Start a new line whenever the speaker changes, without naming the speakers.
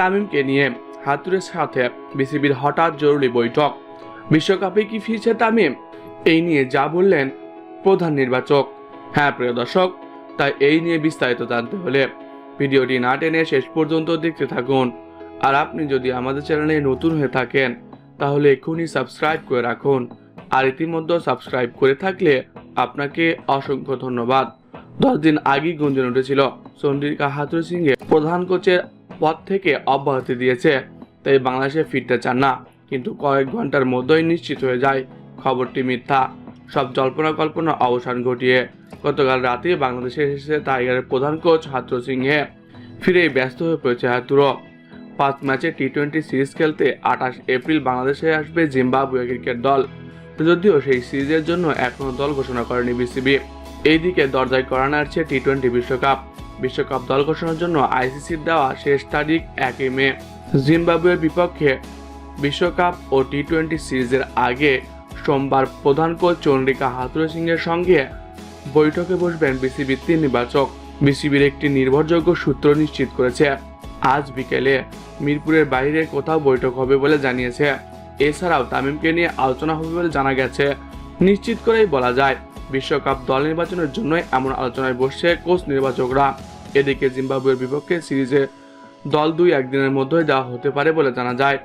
তামিমকে নিয়ে হাতুরের সাথে বিসিবির হঠাৎ জরুরি বৈঠক। বিশ্বকাপে কি ফিরছে তামিম? এই নিয়ে যা বললেন প্রধান নির্বাচক। হ্যাঁ প্রিয় দর্শক, তাই এই নিয়ে বিস্তারিত জানতে হলে ভিডিওটি না টেনে শেষ পর্যন্ত দেখতে থাকুন। আর আপনি যদি আমাদের চ্যানেলে নতুন হয়ে থাকেন, তাহলে এক্ষুনি সাবস্ক্রাইব করে রাখুন। আর ইতিমধ্যে সাবস্ক্রাইব করে থাকলে আপনাকে অসংখ্য ধন্যবাদ। দশ দিন আগেই গুঞ্জন উঠেছিল চন্দ্রিকা হাতুর সিংহে প্রধান কোচের পদ থেকে অব্যাহতি দিয়েছে। তাই বাংলাদেশে ফিরতে চান না, কিন্তু কয়েক ঘণ্টার মধ্যেই নিশ্চিত হয়ে যায় খবরটি মিথ্যা। সব জল্পনা কল্পনা অবসান ঘটিয়ে গতকাল রাতে বাংলাদেশে এসেছে টাইগারের প্রধান কোচ হাতুর সিংহে। ফিরেই ব্যস্ত হয়ে পড়েছে হাতুরো। পাঁচ ম্যাচে টি টোয়েন্টি সিরিজ খেলতে আঠাশ এপ্রিল বাংলাদেশে আসবে জিম্বাবুয়ে ক্রিকেট দল। যদিও সেই সিরিজের জন্য এখনও দল ঘোষণা করেনি বিসিবি। এইদিকে দরজায় করা নাড়ছে টি টোয়েন্টি বিশ্বকাপ। বিশ্বকাপ দল ঘোষণার জন্য আইসিসির দেওয়া শেষ তারিখ একই মে। জিম্বাবুয়ের বিপক্ষে বিশ্বকাপ ও টি টোয়েন্টি সিরিজের আগে সোমবার প্রধান কোচ চন্দ্রিকা হাতুরে সিংয়ের সঙ্গে বৈঠকে বসবেন বিসিবির তিন নির্বাচক। বিসিবির একটি নির্ভরযোগ্য সূত্র নিশ্চিত করেছে, আজ বিকেলে মিরপুরের বাইরে কোথাও বৈঠক হবে বলে জানিয়েছে। এছাড়াও তামিমকে নিয়ে আলোচনা হবে বলে জানা গেছে। নিশ্চিত করেই বলা যায় বিশ্বকাপ দল নির্বাচনের জন্য এমন আলোচনায় বসছে কোচ নির্বাচকরা। এদিকে জিম্বাবুয়ের বিপক্ষে সিরিজে দল দুই একদিনের মধ্যে দেওয়া হতে পারে বলে জানা যায়।